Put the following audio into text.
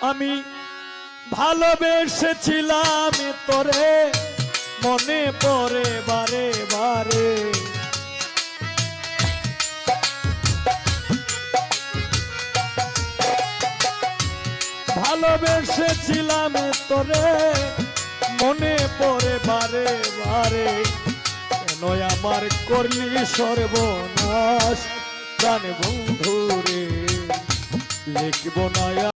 আমি ভালোবেসেছিলাম তোরে, মনে পড়ে বারে বারে। ভালোবেসেছিলাম তোরে, মনে পড়ে বারে বারে। কেন আমার করলি সর্বনাশ প্রাণ বন্ধুরে, লিখব না